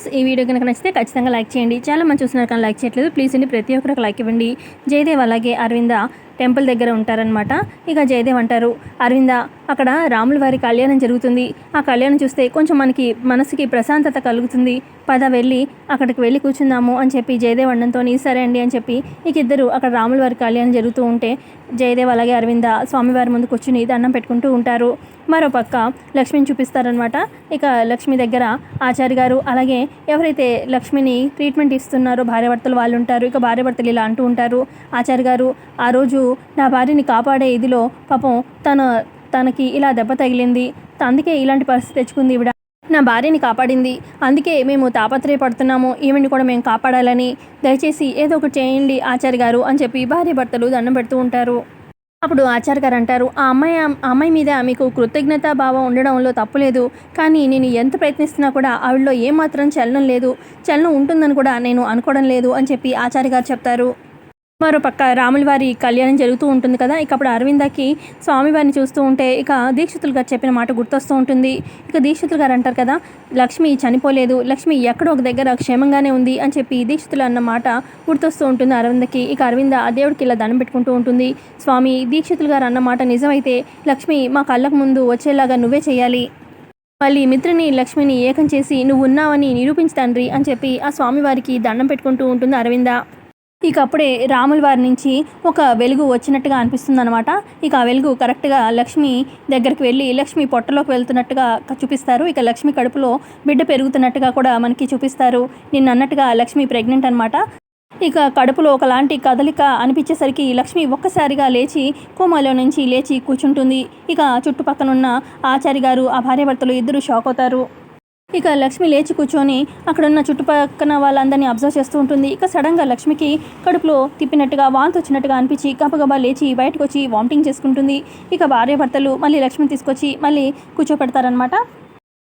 Friends ఈ video కనుక నచ్చితే ఖచ్చితంగా లైక్ చేయండి. చాలా మంది చూస్తున్నారు కానీ లైక్ చేయట్లేదు. ప్లీజ్ అండి ప్రతి ఒక్కరికి లైక్ ఇవ్వండి. జయదేవ్ అలాగే అరవింద. టెంపుల్ దగ్గర ఉంటారనమాట ఇక జయదేవ్ అంటారు అరవింద అక్కడ రాముల వారి కళ్యాణం జరుగుతుంది. ఆ కళ్యాణం చూస్తే కొంచెం మనకి మనసుకి ప్రశాంతత కలుగుతుంది. పద వెళ్ళి అక్కడికి వెళ్ళి కూర్చుందాము అని చెప్పి జయదేవ్ అన్నంతో సరే అండి అని చెప్పి ఇక ఇద్దరు అక్కడ రాముల వారి కళ్యాణం జరుగుతూ ఉంటే జయదేవ్ అలాగే అరవింద స్వామివారి ముందు కూర్చుని దండం పెట్టుకుంటూ ఉంటారు. మరో పక్క లక్ష్మిని చూపిస్తారనమాట ఇక లక్ష్మి దగ్గర ఆచార్య గారు అలాగే ఎవరైతే లక్ష్మిని ట్రీట్మెంట్ ఇస్తున్నారో భార్యాభర్తలు వాళ్ళు ఉంటారు. ఇక భార్యాభర్తలు ఇలా అంటూ ఉంటారు. ఆచార్య గారు ఆ రోజు నా భార్యని కాపాడే ఇదిలో పాపం తన తనకి ఇలా దెబ్బ తగిలింది. అందుకే ఇలాంటి పరిస్థితి తెచ్చుకుంది ఈవిడ. నా భార్యని కాపాడింది. అందుకే మేము తాపత్రయపడుతున్నాము. ఈవిని కూడా మేము కాపాడాలని దయచేసి ఏదో ఒకటి చేయండి ఆచార్య గారు అని చెప్పి భార్య భర్తలు దండం పెడుతూ ఉంటారు. అప్పుడు ఆచార్య గారు అంటారు ఆ అమ్మాయి ఆ అమ్మాయి మీద మీకు కృతజ్ఞతా భావం ఉండడంలో తప్పులేదు కానీ నేను ఎంత ప్రయత్నిస్తున్నా కూడా ఆవిడలో ఏమాత్రం చలనం లేదు. చలనం ఉంటుందని కూడా నేను అనుకోవడం లేదు అని చెప్పి ఆచార్య గారు చెప్తారు. మరో పక్క రాముల వారి కళ్యాణం జరుగుతూ ఉంటుంది కదా. ఇక అప్పుడు అరవిందకి స్వామివారిని చూస్తూ ఉంటే ఇక దీక్షితులు గారు చెప్పిన మాట గుర్తొస్తూ ఉంటుంది. ఇక దీక్షితులు గారు అంటారు కదా లక్ష్మి చనిపోలేదు లక్ష్మి ఎక్కడో ఒక దగ్గర క్షేమంగానే ఉంది అని చెప్పి దీక్షితులు అన్న మాట గుర్తొస్తూ ఉంటుంది అరవిందకి. ఇక అరవింద ఆ దేవుడికి ఇలా దండం పెట్టుకుంటూ ఉంటుంది. స్వామి దీక్షితులు గారు అన్న మాట నిజమైతే లక్ష్మి మా కళ్ళకు ముందు వచ్చేలాగా నువ్వే చేయాలి. మళ్ళీ మిత్రుని లక్ష్మిని ఏకం చేసి నువ్వు ఉన్నావని నిరూపించు తండ్రి అని చెప్పి ఆ స్వామివారికి దండం పెట్టుకుంటూ ఉంటుంది అరవింద. ఇక అప్పుడే రాముల వారి నుంచి ఒక వెలుగు వచ్చినట్టుగా అనిపిస్తుంది అనమాట ఇక ఆ వెలుగు కరెక్ట్గా లక్ష్మి దగ్గరికి వెళ్ళి లక్ష్మి పొట్టలోకి వెళ్తున్నట్టుగా చూపిస్తారు. ఇక లక్ష్మి కడుపులో బిడ్డ పెరుగుతున్నట్టుగా కూడా మనకి చూపిస్తారు. నిన్న అన్నట్టుగా లక్ష్మి ప్రెగ్నెంట్ అనమాట ఇక కడుపులో ఒకలాంటి కదలిక అనిపించేసరికి లక్ష్మి ఒక్కసారిగా లేచి కోమాలో నుంచి లేచి కూర్చుంటుంది. ఇక చుట్టుపక్కనున్న ఆచారి గారు ఆ భార్యాభర్తలు ఇద్దరు షాక్ అవుతారు. ఇక లక్ష్మి లేచి కూర్చొని అక్కడున్న చుట్టుపక్కన వాళ్ళందరినీ అబ్జర్వ్ చేస్తూ ఉంటుంది. ఇక సడన్గా లక్ష్మికి కడుపులో తిప్పినట్టుగా వాంతి వచ్చినట్టుగా అనిపించి గబగబా లేచి బయటకు వచ్చి వామిటింగ్ చేసుకుంటుంది. ఇక భార్యాభర్తలు మళ్ళీ లక్ష్మిని తీసుకొచ్చి మళ్ళీ కూర్చోపెడతారనమాట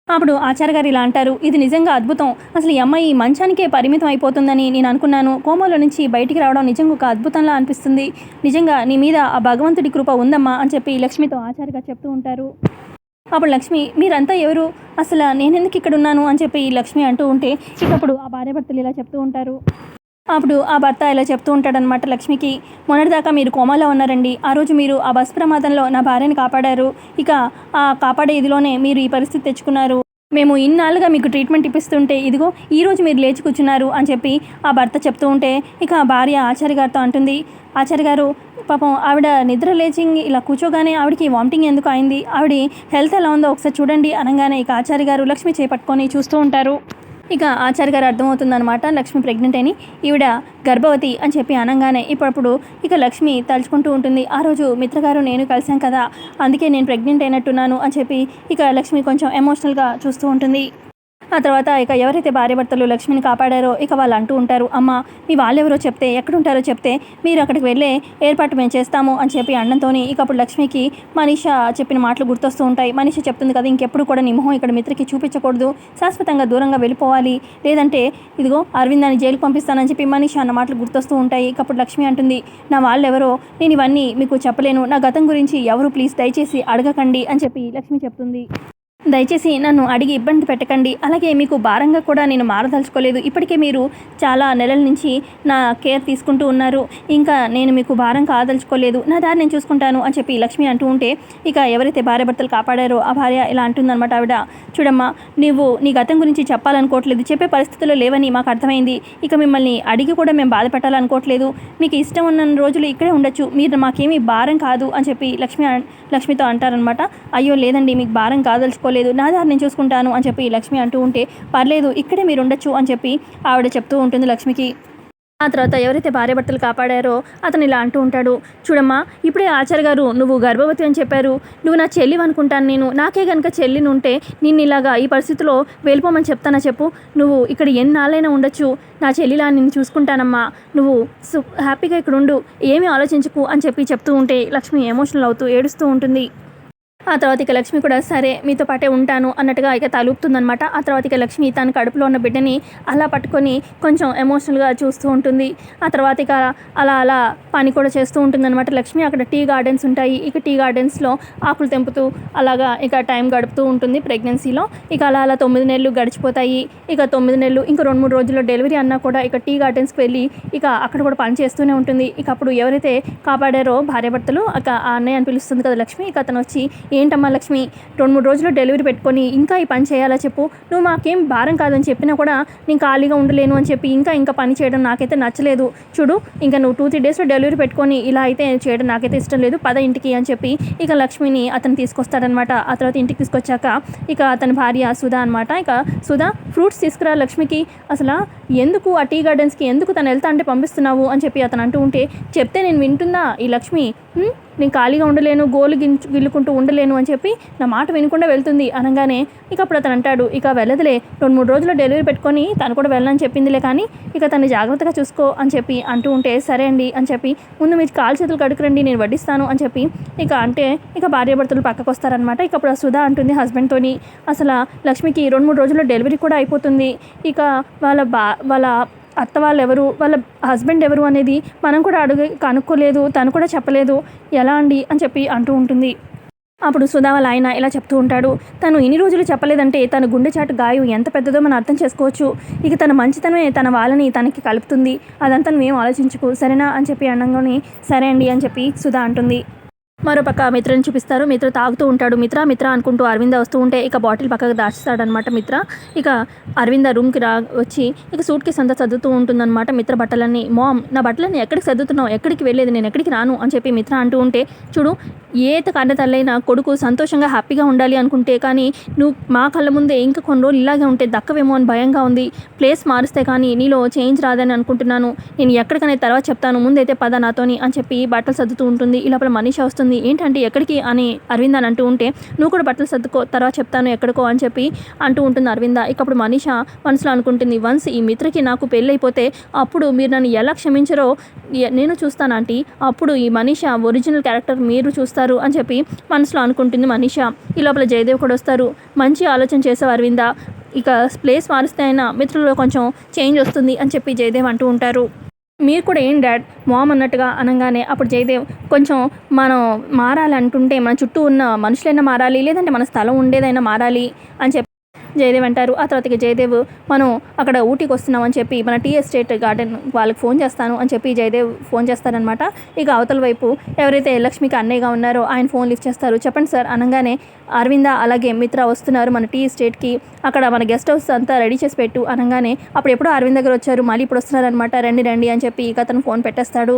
అప్పుడు ఆచార్య గారు ఇలా అంటారు ఇది నిజంగా అద్భుతం. అసలు ఈ అమ్మాయి మంచానికే పరిమితం అయిపోతుందని నేను అనుకున్నాను. కోమలో నుంచి బయటికి రావడం నిజంగా ఒక అద్భుతంలా అనిపిస్తుంది. నిజంగా నీ మీద ఆ భగవంతుడి కృప ఉందమ్మా అని చెప్పి లక్ష్మితో ఆచార్య గారు చెప్తూ ఉంటారు. అప్పుడు లక్ష్మి మీరంతా ఎవరు? అసలు నేనెందుకు ఇక్కడ ఉన్నాను? అని చెప్పి లక్ష్మి అంటూ ఉంటే ఇకప్పుడు ఆ ఆ భార్యాభర్తలు ఇలా చెప్తూ ఉంటారు. అప్పుడు ఆ భర్త ఇలా చెప్తూ ఉంటాడనమాట లక్ష్మికి మొన్నటిదాకా మీరు కోమాలో ఉన్నారండి. ఆ రోజు మీరు ఆ బస్ ప్రమాదంలో నా భార్యని కాపాడారు. ఇక ఆ కాపాడే ఇదిలోనే మీరు ఈ పరిస్థితి తెచ్చుకున్నారు. మేము ఇన్నాళ్ళుగా మీకు ట్రీట్మెంట్ ఇప్పిస్తుంటే ఇదిగో ఈరోజు మీరు లేచి కూర్చున్నారు అని చెప్పి ఆ భర్త చెప్తూ ఉంటే ఇక ఆ భార్య ఆచార్య గారితో అంటుంది ఆచార్య గారు పాపం ఆవిడ నిద్ర లేచి ఇలా కూర్చోగానే ఆవిడకి వామిటింగ్ ఎందుకు అయింది? ఆవిడ హెల్త్ ఎలా ఉందో ఒకసారి చూడండి అనగానే ఇక ఆచార్య గారు లక్ష్మి చేపట్టుకొని చూస్తూ ఉంటారు. ఇక ఆచార్య గారు అర్థమవుతుందనమాట లక్ష్మి ప్రెగ్నెంట్ అని. ఈవిడ గర్భవతి అని చెప్పి అనగానే ఇప్పుడప్పుడు ఇక లక్ష్మి తలుచుకుంటూ ఉంటుంది. ఆ రోజు మిత్రగారు నేను కలిసాం కదా అందుకే నేను ప్రెగ్నెంట్ అయినట్టున్నాను అని చెప్పి ఇక లక్ష్మి కొంచెం ఎమోషనల్గా చూస్తూ ఉంటుంది. ఆ తర్వాత ఇక ఎవరైతే భార్యాభర్తలు లక్ష్మిని కాపాడారో ఇక వాళ్ళు అంటూ ఉంటారు అమ్మ మీ వాళ్ళెవరో చెప్తే ఎక్కడుంటారో చెప్తే మీరు అక్కడికి వెళ్ళే ఏర్పాటు మేము చేస్తాము అని చెప్పి అన్నంతో ఇక అప్పుడు లక్ష్మికి మనీష చెప్పిన మాటలు గుర్తొస్తూ ఉంటాయి. మనీష చెప్తుంది కదా ఇంకెప్పుడు కూడా నీ మొహం ఇక్కడ మిత్రకి చూపించకూడదు. శాశ్వతంగా దూరంగా వెళ్ళిపోవాలి. లేదంటే ఇదిగో అరవిందాన్ని జైలుకు పంపిస్తానని చెప్పి మనీష అన్న మాటలు గుర్తొస్తూ ఉంటాయి. ఇక అప్పుడు లక్ష్మి అంటుంది నా వాళ్ళెవరో? నేను ఇవన్నీ మీకు చెప్పలేను. నా గతం గురించి ఎవరు ప్లీజ్ దయచేసి అడగకండి అని చెప్పి లక్ష్మి చెప్తుంది. దయచేసి నన్ను అడిగి ఇబ్బంది పెట్టకండి. అలాగే మీకు భారంగా కూడా నేను మారదలుచుకోలేదు. ఇప్పటికే మీరు చాలా నెలల నుంచి నా కేర్ తీసుకుంటూ ఉన్నారు. ఇంకా నేను మీకు భారం కాదలుచుకోలేదు. నా దారి నేను చూసుకుంటాను అని చెప్పి లక్ష్మి అంటూ ఉంటే ఇక ఎవరైతే భార్య భర్తలు కాపాడారో ఆ భార్య ఇలా అంటుందన్నమాట ఆవిడ. చూడమ్మా నువ్వు నీ గతం గురించి చెప్పాలనుకోవట్లేదు. చెప్పే పరిస్థితుల్లో లేవని మాకు అర్థమైంది. ఇక మిమ్మల్ని అడిగి కూడా మేము బాధ పెట్టాలనుకోవట్లేదు మీకు ఇష్టం ఉన్న రోజులు ఇక్కడే ఉండొచ్చు. మీరు మాకేమీ భారం కాదు అని చెప్పి లక్ష్మి లక్ష్మితో అంటారనమాట అయ్యో లేదండి మీకు భారం కాదలుచుకోలేదు. నా దారి నేను చూసుకుంటాను అని చెప్పి లక్ష్మి అంటూ ఉంటే పర్లేదు ఇక్కడే మీరు ఉండొచ్చు అని చెప్పి ఆవిడ చెప్తూ ఉంటుంది లక్ష్మికి. ఆ తర్వాత ఎవరైతే భార్యభర్తలు కాపాడారో అతను ఇలా అంటూ ఉంటాడు చూడమ్మా ఇప్పుడే ఆచార్య గారు నువ్వు గర్భవతి అని చెప్పారు. నువ్వు నా చెల్లి అనుకుంటాను నేను. నాకే కనుక చెల్లిని ఉంటే నిన్ను ఇలాగా ఈ పరిస్థితిలో వెళ్ళిపోమని చెప్తానా చెప్పు. నువ్వు ఇక్కడ ఎన్నాళ్ళైనా ఉండొచ్చు. నా చెల్లిలా నిన్ను చూసుకుంటానమ్మా. నువ్వు సు హ్యాపీగా ఇక్కడ ఉండు ఏమీ ఆలోచించకు అని చెప్పి చెప్తూ ఉంటే లక్ష్మి ఎమోషనల్ అవుతూ ఏడుస్తూ ఉంటుంది. ఆ తర్వాత ఇక లక్ష్మి కూడా సరే మీతో పాటే ఉంటాను అన్నట్టుగా ఇక తలుపుతుందనమాట ఆ తర్వాత ఇక లక్ష్మి తన కడుపులో ఉన్న బిడ్డని అలా పట్టుకొని కొంచెం ఎమోషనల్గా చూస్తూ ఉంటుంది. ఆ తర్వాత ఇక అలా అలా పని కూడా చేస్తూ ఉంటుందన్నమాట లక్ష్మి. అక్కడ టీ గార్డెన్స్ ఉంటాయి. ఇక టీ గార్డెన్స్లో ఆకులు తెంపుతూ అలాగా ఇక టైం గడుపుతూ ఉంటుంది ప్రెగ్నెన్సీలో. ఇక అలా అలా తొమ్మిది నెలలు గడిచిపోతాయి. ఇక తొమ్మిది నెలలు ఇంకా రెండు మూడు రోజుల్లో డెలివరీ అన్నా కూడా ఇక టీ గార్డెన్స్కి వెళ్ళి ఇక అక్కడ కూడా పని చేస్తూనే ఉంటుంది. ఇక అప్పుడు ఎవరైతే కాపాడారో భార్యాభర్తలు ఇక ఆ అన్నయ్య అని పిలుస్తుంది కదా లక్ష్మి. ఇక అతను వచ్చి ఏంటమ్మా లక్ష్మి రెండు మూడు రోజులు డెలివరీ పెట్టుకొని ఇంకా ఈ పని చేయాలా చెప్పు? నువ్వు మాకేం భారం కాదని చెప్పినా కూడా నేను ఖాళీగా ఉండలేను అని చెప్పి ఇంకా ఇంకా పని చేయడం నాకైతే నచ్చలేదు. చూడు ఇంకా నువ్వు టూ త్రీ డేస్లో డెలివరీ పెట్టుకొని ఇలా అయితే చేయడం నాకైతే ఇష్టం లేదు. పద ఇంటికి అని చెప్పి ఇక లక్ష్మిని అతను తీసుకొస్తాడనమాట. ఆ తర్వాత ఇంటికి తీసుకొచ్చాక ఇక అతని భార్య సుధా అనమాట ఇక సుధా ఫ్రూట్స్ తీసుకురా లక్ష్మికి. అసలు ఎందుకు ఆ టీ గార్డెన్స్కి ఎందుకు తను వెళ్తా అంటే పంపిస్తున్నావు అని చెప్పి అతను అంటూ ఉంటే చెప్తే నేను వింటుందా ఈ లక్ష్మి. నేను ఖాళీగా ఉండలేను గోలు గించు గిల్లుకుంటూ ఉండలేను అని చెప్పి నా మాట వినకుండా వెళ్తుంది అనగానే ఇక అప్పుడు అతను అంటాడు ఇక వెళ్ళదులే రెండు మూడు రోజులు డెలివరీ పెట్టుకొని తను కూడా వెళ్ళని చెప్పిందిలే కానీ ఇక తను జాగ్రత్తగా చూసుకో అని చెప్పి అంటూ ఉంటే సరే అండి అని చెప్పి ముందు మీరు కాలు చేతులు కడుకురండి నేను వడ్డిస్తాను అని చెప్పి ఇక అంటే ఇక భార్యాభర్తలు పక్కకు వస్తారనమాట ఇక అప్పుడు సుధా అంటుంది హస్బెండ్తోని అసలు లక్ష్మికి రెండు మూడు రోజుల్లో డెలివరీ కూడా అయిపోతుంది. ఇక వాళ్ళ బా వాళ్ళ అత్త వాళ్ళు ఎవరు వాళ్ళ హస్బెండ్ ఎవరు అనేది మనం కూడా అడుగు కనుక్కోలేదు తను కూడా చెప్పలేదు. ఎలా అండి? అని చెప్పి అంటూ ఉంటుంది. అప్పుడు సుధా వాళ్ళ ఆయన ఇలా చెప్తూ ఉంటాడు. తను ఇన్ని రోజులు చెప్పలేదంటే తన గుండె చాటు గాయం ఎంత పెద్దదో మనం అర్థం చేసుకోవచ్చు. ఇక తన మంచితనమే తన వాళ్ళని తనకి కలుపుతుంది. అదంతా నువ్వేం ఆలోచించుకు సరేనా? అని చెప్పి అనగానే సరే అండి అని చెప్పి సుధా అంటుంది. మరోపక్క మిత్రని చూపిస్తారు. మిత్ర తాగుతూ ఉంటాడు. మిత్ర మిత్ర అనుకుంటూ అరవింద వస్తూ ఉంటే ఇక బాటిల్ పక్కకు దాచిస్తాడనమాట మిత్ర. ఇక అరవింద రూమ్కి రా వచ్చి ఇక సూట్ కేసు అంతా సర్దుతూ ఉంటుందన్నమాట మిత్ర బట్టలన్నీ. మామ్ నా బట్టలన్నీ ఎక్కడికి సర్దుతున్నావు? ఎక్కడికి వెళ్ళేది? నేను ఎక్కడికి రాను? అని చెప్పి మిత్ర అంటూ ఉంటే చూడు ఏ కన్న తల్లైనా కొడుకు సంతోషంగా హ్యాపీగా ఉండాలి అనుకుంటే కానీ నువ్వు మా కళ్ళ ముందే ఇంకా కొన్ని రోజులు ఇలాగే ఉంటే దక్కవేమో అని భయంగా ఉంది. ప్లేస్ మారిస్తే కానీ నీలో చేంజ్ రాదని అనుకుంటున్నాను. నేను ఎక్కడికనే తర్వాత చెప్తాను. ముందైతే పద నాతోని అని చెప్పి బట్టలు సర్దుతూ ఉంటుంది. ఈ లోపల మనీష వస్తుంది. ఏంటంటే ఎక్కడికి అని అరవింద్ అని అంటూ ఉంటే నువ్వు కూడా బట్టలు సర్దుకో తర్వాత చెప్తాను ఎక్కడికో అని చెప్పి అంటూ ఉంటుంది అరవింద. ఇక అప్పుడు మనసులో అనుకుంటుంది వన్స్ ఈ మిత్రకి నాకు పెళ్ళైపోతే అప్పుడు మీరు నన్ను ఎలా క్షమించరో? నేను చూస్తాను ఆంటీ. అప్పుడు ఈ మనీష ఒరిజినల్ క్యారెక్టర్ మీరు చూస్తారు. అని చెప్పి మనసులో అనుకుంటుంది మనీషా. ఈ లోపల జయదేవ్ కూడా వస్తారు. మంచి ఆలోచన చేసావు అరవింద ఇక ప్లేస్ మారిస్తే అయినా మిత్రుల్లో కొంచెం చేంజ్ వస్తుంది అని చెప్పి జయదేవ్ అంటూ ఉంటారు. మీరు కూడా ఏం డాడ్? మామ్ అన్నట్టుగా అనగానే అప్పుడు జయదేవ్ కొంచెం మనం మారాలి అంటుంటే మన చుట్టూ ఉన్న మనుషులైనా మారాలి లేదంటే మన స్థలం ఉండేదైనా మారాలి అని చెప్పి జయదేవ్ అంటారు. ఆ తర్వాత జయదేవ్ మనం అక్కడ ఊటీకి వస్తున్నాం అని చెప్పి మన టీ ఎస్టేట్ గార్డెన్ వాళ్ళకి ఫోన్ చేస్తాను అని చెప్పి జయదేవ్ ఫోన్ చేస్తారనమాట ఇక అవతల వైపు ఎవరైతే లక్ష్మికి అన్నయ్యగా ఉన్నారో ఆయన ఫోన్ లిఫ్ట్ చేస్తారు. చెప్పండి సార్ అనగానే అరవింద అలాగే మిత్ర వస్తున్నారు మన టీ ఎస్టేట్కి. అక్కడ మన గెస్ట్ హౌస్ అంతా రెడీ చేసి పెట్టు అనగానే అప్పుడు ఎప్పుడో అరవింద్ దగ్గర వచ్చారు. మళ్ళీ ఇప్పుడు వస్తున్నారనమాట రండి రండి అని చెప్పి ఇక అతను ఫోన్ పెట్టేస్తాడు.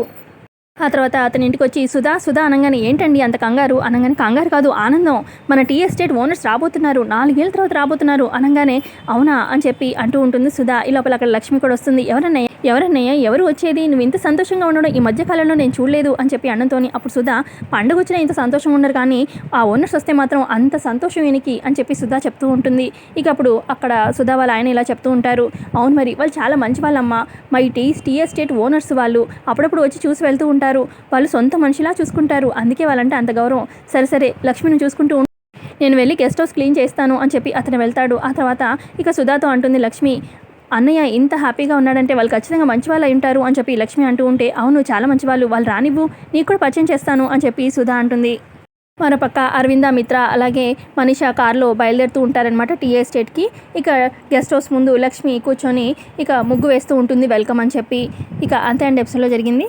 ఆ తర్వాత అతని ఇంటికి వచ్చి సుధా సుధా అనగానే ఏంటండి అంత కంగారు? అనగానే కంగారు కాదు ఆనందం. మన టీ ఎస్టేట్ ఓనర్స్ రాబోతున్నారు నాలుగేళ్ళ తర్వాత రాబోతున్నారు అనగానే అవునా? అని చెప్పి అంటూ ఉంటుంది సుధా. ఈ లోపల అక్కడ లక్ష్మి కూడా వస్తుంది. ఎవరన్నా ఎవరన్నయ్య ఎవరు వచ్చేది? నువ్వు ఇంత సంతోషంగా ఉండడం ఈ మధ్యకాలంలో నేను చూడలేదు అని చెప్పి అన్నంతోని అప్పుడు సుధా పండుగ వచ్చినా ఇంత సంతోషంగా ఉండరు కానీ ఆ ఓనర్స్ వస్తే మాత్రం అంత సంతోషం ఈయనకి అని చెప్పి సుధా చెప్తూ ఉంటుంది. ఇక అప్పుడు అక్కడ సుధా వాళ్ళ ఆయన ఇలా చెప్తూ ఉంటారు. అవును మరి వాళ్ళు చాలా మంచి వాళ్ళమ్మ. మా ఈ టీ టీ ఎస్టేట్ ఓనర్స్ వాళ్ళు అప్పుడప్పుడు వచ్చి చూసి వెళ్తూ ఉంటారు. వాళ్ళు సొంత మనిషిలా చూసుకుంటారు. అందుకే వాళ్ళంటే అంత గౌరవం. సరే సరే లక్ష్మిని చూసుకుంటూ నేను వెళ్ళి గెస్ట్ హౌస్ క్లీన్ చేస్తాను అని చెప్పి అతను వెళ్తాడు. ఆ తర్వాత ఇక సుధాతో అంటుంది లక్ష్మి అన్నయ్య ఇంత హ్యాపీగా ఉన్నాడంటే వాళ్ళు ఖచ్చితంగా మంచి వాళ్ళు ఉంటారు అని చెప్పి లక్ష్మి అంటూ ఉంటే అవును చాలా మంచి వాళ్ళు వాళ్ళు రానివ్వు నీకు కూడా పరిచయం చేస్తాను అని చెప్పి సుధా అంటుంది. మరోపక్క అరవింద మిత్ర అలాగే మనీషా కారులో బయలుదేరుతూ ఉంటారనమాట టీ ఎస్టేట్కి. ఇక గెస్ట్ హౌస్ ముందు లక్ష్మి కూర్చొని ఇక ముగ్గు వేస్తూ ఉంటుంది వెల్కమ్ అని చెప్పి. ఇక అంతే అండి ఎపిసోడ్లో జరిగింది.